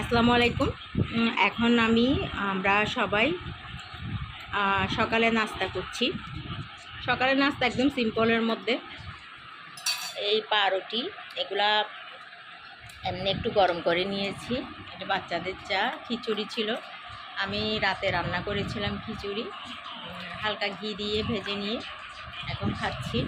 আসসালামু আলাইকুম। এখন আমি, আমরা সবাই সকালে নাস্তা করছি। সকালে নাস্তা একদম সিম্পলের মধ্যে। এই পাউরুটি, এগুলা এমনি একটু গরম করে নিয়েছি। এটা বাচ্চাদের চা, খিচুড়ি ছিল। আমি রাতে রান্না করেছিলাম খিচুড়ি। হালকা ঘি দিয়ে ভেজে নিয়ে এখন খাচ্ছি।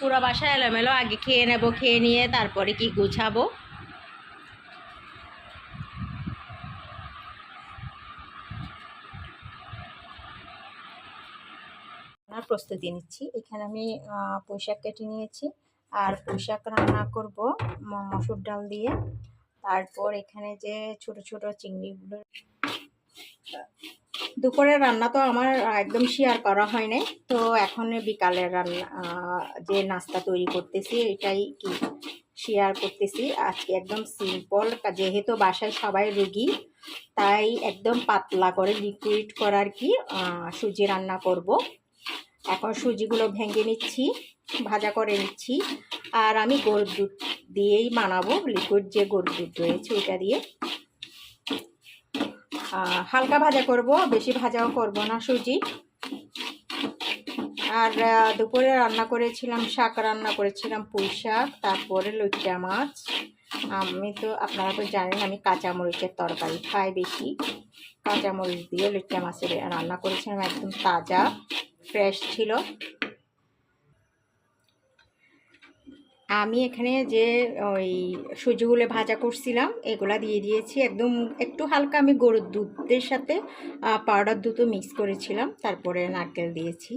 পুরো বাসা এলোমেলো আগে খেয়ে নেব খেয়ে নিয়ে তারপরে কি গুছাবো। প্রস্তুতি নিচ্ছি। এখানে আমি আহ, পুঁই শাক কেটে নিয়েছি। আর পুঁই শাক রান্না করব মসুর ডাল দিয়ে। তারপর এখানে যে ছোট ছোট চিংড়িগুলো দুপুরের রান্না তো আমার একদম শেয়ার করা হয় নাই তো এখন বিকালের রান্না যে নাস্তা তৈরি করতেছি, এটাই কি শেয়ার করতেছি। আজকে একদম সিম্পল যেহেতু বাসায় সবাই রুগী, তাই একদম পাতলা করে লিকুইড করার কি সুজি রান্না করব। এখন সুজিগুলো ভেঙে নিচ্ছি, ভাজা করে নিচ্ছি, আর আমি গরুর দুধ দিয়েই বানাবো লিকুইড যে গরুর দুধ রয়েছে, ওইটা দিয়ে। হালকা ভাজা করব, বেশি ভাজাও করব না সুজি। আর দুপুরে রান্না করেছিলাম শাক, রান্না করেছিলাম পুঁই শাক, তারপরে লইটা মাছ। আমি তো, আপনারা তো জানেন আমি কাঁচা মরিচের তরকারি খাই বেশি। কাঁচা মরিচ দিয়ে লইটা মাছের রান্না করেছিলাম, একদম তাজা ফ্রেশ ছিল। আমি এখানে যে ওই সুজিগুলো ভাজা করছিলাম, এগুলা দিয়ে দিয়েছি। একদম একটু হালকা আমি গরুর দুধের সাথে পাউডার দুধও মিক্স করেছিলাম। তারপরে নারকেল দিয়েছি।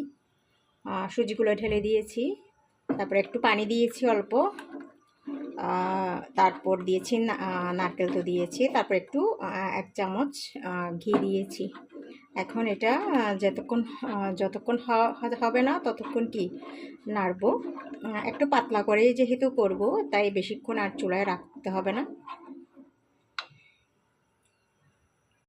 সুজিগুলো ঢেলে দিয়েছি। তারপরে একটু পানি দিয়েছি অল্প। তারপর দিয়েছি নারকেল তো দিয়েছি। তারপর একটু এক চামচ ঘি দিয়েছি। এখন এটা যতক্ষণ যতক্ষণ হবে না ততক্ষণ কি? নাড়বো। একটু পাতলা করেই যেহেতু করব, তাই বেশিক্ষণ আর চুলায় রাখতে হবে না।